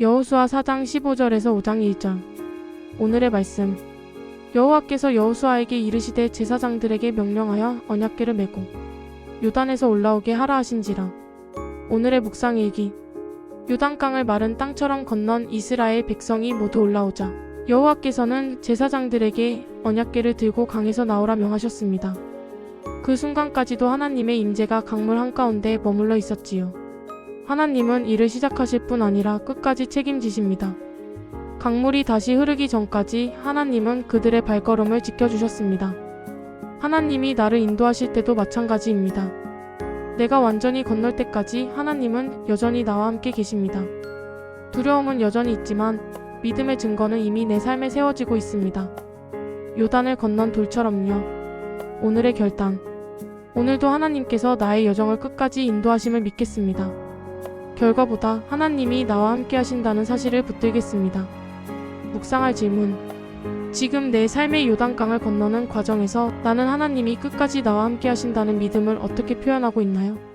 여호수아 4장 15절에서 5장 1절. 오늘의 말씀. 여호와께서 여호수아에게 이르시되 제사장들에게 명령하여 언약궤를 메고 요단에서 올라오게 하라 하신지라. 오늘의 묵상 일기. 요단강을 마른 땅처럼 건넌 이스라엘 백성이 모두 올라오자 여호와께서는 제사장들에게 언약궤를 들고 강에서 나오라 명하셨습니다. 그 순간까지도 하나님의 임재가 강물 한가운데 머물러 있었지요. 하나님은 일을 시작하실 뿐 아니라 끝까지 책임지십니다. 강물이 다시 흐르기 전까지 하나님은 그들의 발걸음을 지켜주셨습니다. 하나님이 나를 인도하실 때도 마찬가지입니다. 내가 완전히 건널 때까지 하나님은 여전히 나와 함께 계십니다. 두려움은 여전히 있지만 믿음의 증거는 이미 내 삶에 세워지고 있습니다. 요단을 건넌 돌처럼요. 오늘의 결단. 오늘도 하나님께서 나의 여정을 끝까지 인도하심을 믿겠습니다. 결과보다 하나님이 나와 함께 하신다는 사실을 붙들겠습니다. 묵상할 질문. 지금 내 삶의 요단강을 건너는 과정에서 나는 하나님이 끝까지 나와 함께 하신다는 믿음을 어떻게 표현하고 있나요?